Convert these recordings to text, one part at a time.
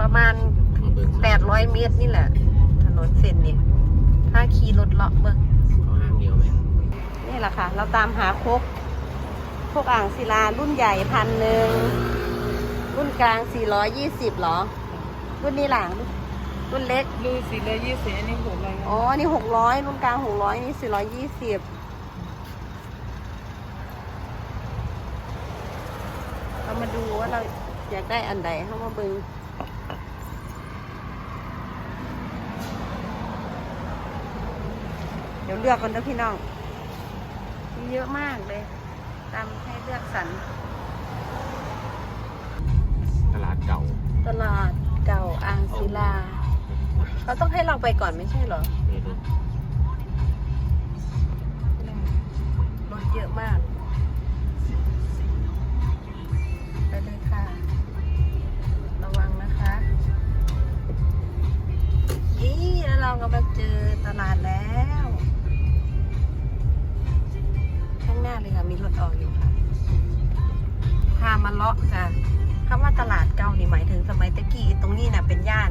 ประมาณมาเบิ่ง800เมตรนี่แหละ ถนนเส้นนี้ถ้าขี่รถเลาะเบิ่งเขาห้างเดียวไหมนี่แหละค่ะ เราตามหาโคกโคกอ่างศิลารุ่นใหญ่พันหนึ่ง รุ่นกลาง 420หรอ รุ่นนี้หลังรุ่นเล็กดูสิเลยยี่สิบอันนี้หกร้อยอ๋อนี่หกร้อยรุ่นกลางหกร้อยนี่สี่ร้อยยี่สิบเรามาดูว่าเราอยากได้อันใดเข้ามาเบึง ดี๋ยวเลือกกันนะพี่น้อง มีเยอะมากเลย ตามให้เลือกสรร ตลาดเก่าตลาดเก่าอ่างศิลา เขาต้องให้เราไปก่อนไม่ใช่เหรอนี่ดูรถเยอะมาก ไปเลยค่ะ ระวังนะคะยี่แล้วเราก็มาเจอตลาดแล้ว มีรถออกอยู่ค่ะพามาเลาะค่ะคำว่าตลาดเก่านี่หมายถึงสมัยตะกี้ตรงนี้น่ะเป็นย่าน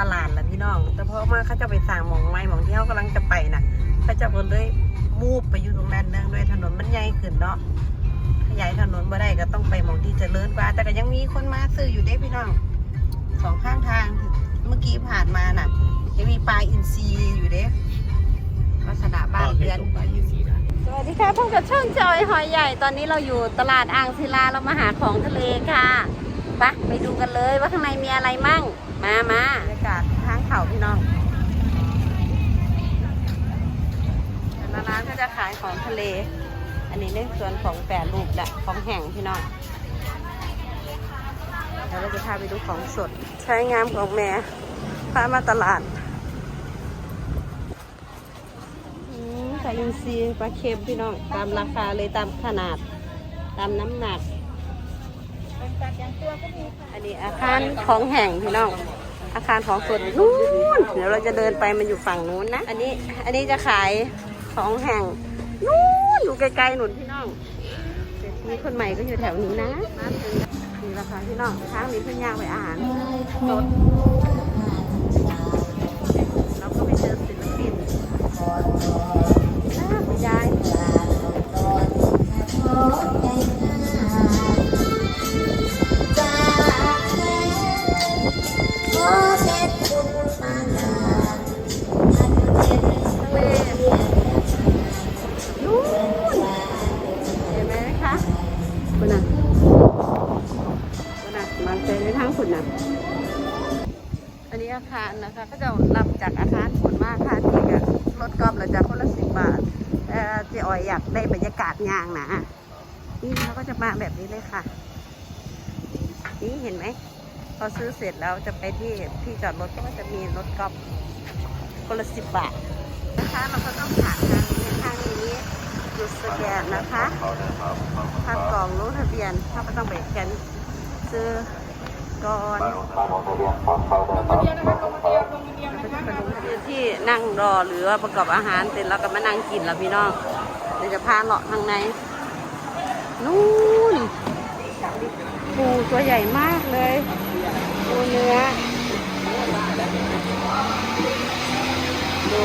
ตลาดแหละพี่น้อง แต่เพราะว่าเขาจะไปสร้างหมองไม้หมองที่เขากำลังจะไปน่ะเขาจะก็เลยมูฟไปอยู่ตรงนั้นเนื่องด้วยถนนมันใหญ่ขึ้นเนาะขยายถนนมาได้ก็ต้องไปหมองที่จเจริญกว่า แต่ก็ยังมีคนมาซื้ออยู่เด้พี่น้องสองข้างทางเมื่อกี้ผ่านมาน่ะยังมีปลาอินทรีอยู่เด้ลักษณะบ้านเรือนลงไปยี่สี สวัสดีค่ะพบกับช่องจอยหอยใหญ่ ตอนนี้เราอยู่ตลาดอ่างศิลาเรามาหาของทะเลค่ะไปไปดูกันเลยว่าข้างในมีอะไรมั่ง มามาบรรยากาศทางเขาพี่น้องแต่ละร้านก็จะขายของทะเล อันนี้ในส่วนของแปรรูปและของแห้งพี่น้องเดี๋ยวเราจะพาไปดูของสด ใช้งามของแม่พามาตลาด อืม ปลาอินทรีปลาเค็มพี่น้อง ตามราคาเลยตามขนาด ตามน้ำหนัก อันนี้อาคารของแห่งพี่น้อง อาคารของสดนู้นเดี๋ยวเราจะเดินไปมันอยู่ฝั่งนู้นนะ อันนี้ อันนี้จะขายของแห่งนู้นอยู่ไกลๆหนุนพี่น้องเศรษฐีคนใหม่ก็อยู่แถวนี้นะนี่ราคาพี่น้องทางนี้เพิ่งย่างไปอาหารสด นะคะก็จะรับจากอาคารคุณมากค่ะที่กับรถกอล์ฟเราจะคนละสิบบาทแต่เจ๊อ๋อยอยากได้บรรยากาศยางนะนี่เราก็จะมาแบบนี้เลยค่ะ นี่เห็นไหมพอซื้อเสร็จแล้วจะไปที่ที่จอดรถก็จะมีรถกอล์ฟคนละสิบบาทนะคะเราก็ต้องผ่านทางนี้ทางนี้จุดสแกนนะคะพักกล่องลงทะเบียนถ้าก็ต้องไปแกนซื้อ ก่อนที่นั่งรอหรือว่าประกอบอาหารเสร็จแล้วก็มานั่งกินแล้วพี่น้องเดี๋ยวจะพาเลาะทางในนู่นปูตัวใหญ่มากเลยปูเนื้อดู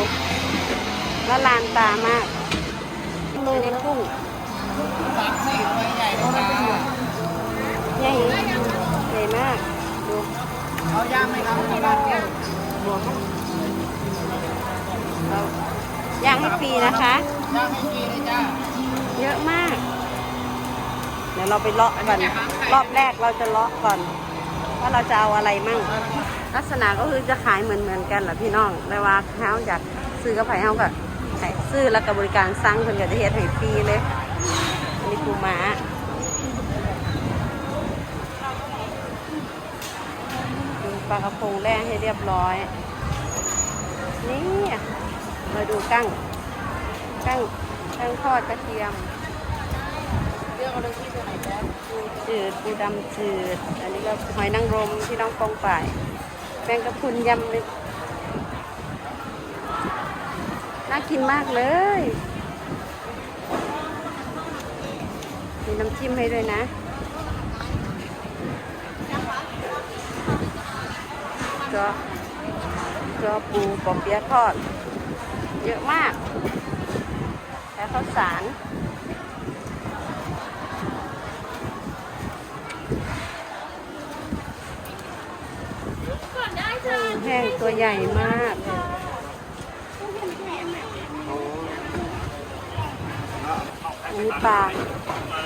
ละลานตามากมือในกุ้งสามสี่ตัวใหญ่เลยจ้าใหญ่ให ญ่มากดูเอาย่างไหมครับที่บ้านเนี่ยบวกเราย่างให้ฟรีนะคะ ย่างให้ฟรีเลยจ้าเยอะมาก เดี๋ยวเราไปเลาะก่อน รอบแรกเราจะเลาะก่อน ว่าเราจะเอาอะไรมั่ง ลักษณะก็คือจะขายเหมือนเหมือนๆกันแหละพี่น้องแต่ว่าเขาอยากซื้อกระไผ่เขาก็ให้ซื้อแล้วก็บริการสั่งคนก็จะเฮ็ดให้ฟรีเลยอันนี้ปูม้าดู ปลากระพงแร่ให้เรียบร้อย นี่มาดูกั้ง กั้ง กั้งทอดกระเทียมเลือกเอาเลยที่ตัวไหนจ้าปูจืดปูดำจืด อันนี้ก็หอยนางรมที่น้องปองป่ายแมงกะพรุนยำนึกน่ากินมากเลย มีน้ำจิ้มให้ด้วยนะ จอจอปูปอเปี๊ยะทอด เยอะมากแล้วข้าวสารกุ้งแห้งตัวใหญ่มากอันนี้ปลา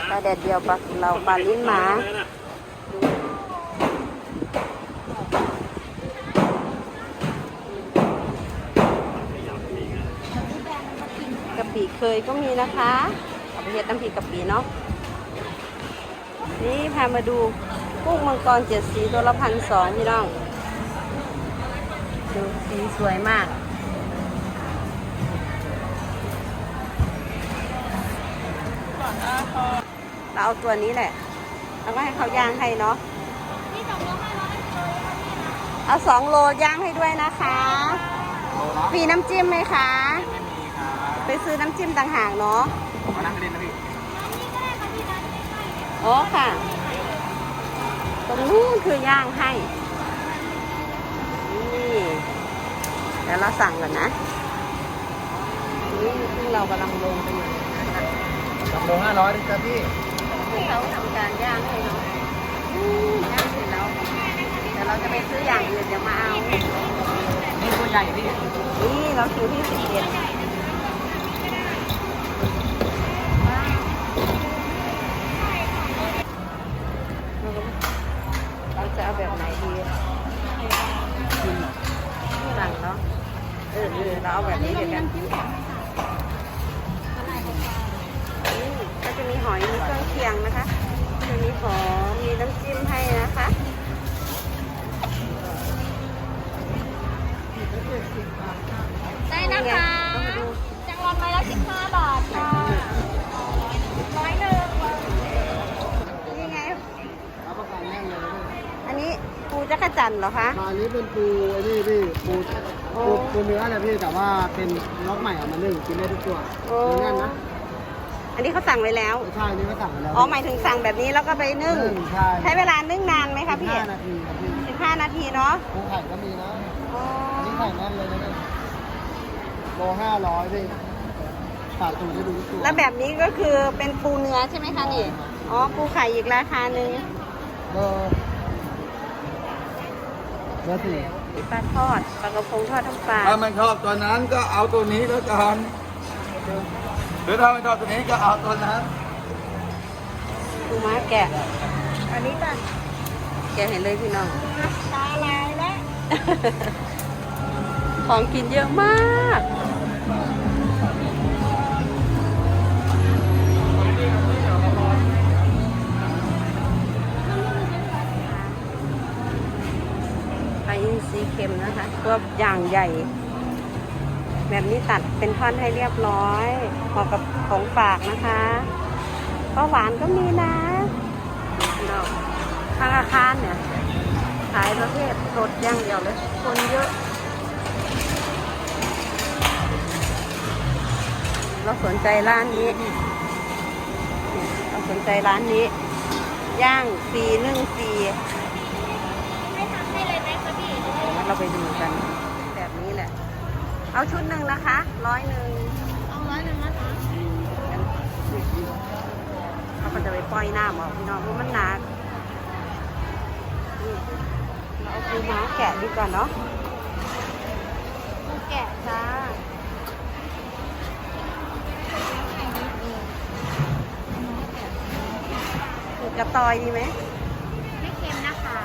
ปลาแดดเดียวปลาเราปลาลิ้นหมา กะปิ เคยก็มีนะคะเอาไปเฮ็ดน้ำพริกกะปิเนาะนี่พามาดูกุ้งมังกรเจ็ดสีตัวละพันสองพี่น้องดูสีสวยมากเราเอาตัวนี้แหละแล้วก็ให้เขาย่างให้เนาะเอาสองโลย่างให้ด้วยนะคะโลละมีน้ำจิ้มไหมคะ ไม่มีครับไปซื้อน้ำจิ้มต่างหากเนาะมานั่งเล่นนะพี่อ๋อค่ะ ตรงนู้นคือย่างให้ นี่เดี๋ยวเราสั่งก่อนนะ นี่ซึ่งเรากำลังลงไปอยู่นะคะสองโลห้าร้อยดิครับพี่คือเขาทำการย่างให้เนาะอืมย่างเสร็จแล้วเดี๋ยวเราจะไปซื้ออย่างอื่นเดี๋ยวมาเอา นี่ตัวใหญ่พี่ นี่เราซื้อที่สิบเอ็ด ออเออเราเอาแบบนี้เดี๋ยวกันนี่ก็จะมีหอยมีเครื่องเคียงนะคะจะมีหอมมีน้ำจิ้มให้นะคะได้นะคะจังหวัดไม้ละ15 บาทค่ะร้อยหนึ่งนี่ไง รับประกันแน่นเลยนะพี่อันนี้ปูจักรจันทร์เหรอคะมาอันนี้เป็นปูไอ้นี่พี่ปู โอ้ปูปูเนื้อเลยพี่แต่ว่าเป็นล็อกใหม่เอามานึ่งกินได้ทุกตัวโอ้ เนื้อแน่นนะอันนี้เขาสั่งไว้แล้วไม่ใช่นี่ก็สั่งไปแล้วอ๋อหมายถึงสั่งแบบนี้แล้วก็ไปนึ่งใช่ใช้เวลานึ่งนานไหมคะพี่ห้านาทีครับพี่สิบห้านาทีเนาะปูไข่ก็มีนะอ๋ออันนี้ไข่แน่นเลยนะเนี่ยโลห้าร้อยพี่ฝากตูดให้ดูทุกตัวแล้วแบบนี้ก็คือเป็นปูเนื้อใช่ไหมคะนี่ อ๋อปูไข่อีกราคาหนึ่งเบอร์เบอร์สี่ มีปลาทอดปลากระพงทอดทั้งปลาถ้าไม่ชอบตัวนั้นก็เอาตัวนี้แล้วกันหรือถ้าไม่ชอบตัวนี้ก็เอาตัวนั้นปูม้าแกะ อันนี้ป่ะแกะเห็นเลยพี่น้องตาลายแล้ว ของกินเยอะมาก เค็มนะคะตัวอย่างใหญ่ แบบนี้ตัดเป็นท่อนให้เรียบร้อยเหมาะกับของฝากนะคะปลาหวานก็มีนะเนาะข้างอาคารเนี่ยขายประเภทสดอย่างเดียวเลย คนเยอะ เราสนใจร้านนี้ เราสนใจร้านนี้ ย่างฟรีนึ่งฟ งั้นเราไปดูกัน แบบนี้แหละ เอาชุดหนึ่งนะคะ ร้อยหนึ่งเอาร้อยหนึ่งนะคะเขาก็จะไปปล่อยน้ำออกพี่น้องเพราะมันหนักนี่เราเอาปูม้าแกะดีกว่าเนาะปูแกะจ้าหมึกกระตอยดีไหมไม่เค็มนะคะ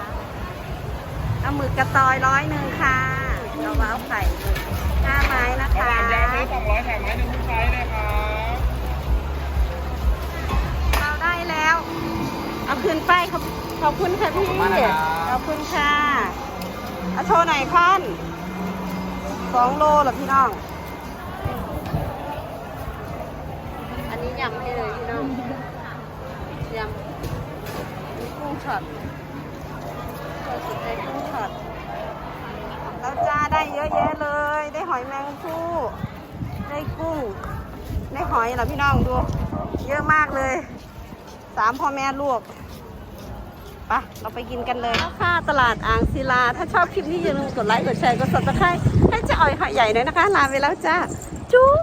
เอาหมึกกระตอยร้อยหนึ่งค่ะเราเอาไข่ห้าไม้นะคะสองร้อยแถมไม้หนึ่งผู้ใช้เลยครับ เราได้แล้ว เอาคืนไปขอบขอบคุณค่ะพี่ขอบคุณค่ะเอาโชว์หน่อยค่อนสองโลเหรอพี่น้อง อันนี้ยำให้เลยพี่น้องยำมีกุ้งช็อตเรา สนใจกุ้งช็อตเราจ้าได้เยอะแยะเลย ได้หอยแมงผู้ได้กุ้ง ได้หอยเหรอพี่น้องดู เยอะมากเลย สามพ่อแม่ลูกปะเราไปกินกันเลยค่ะตลาดอ่างศิลา ถ้าชอบคลิปนี้อย่าลืมกดไลค์ กดแชร์ กด subscribe ให้จ้าอ่อยหอยใหญ่ด้วยนะคะ ลาไปแล้วจ้า จุ๊บ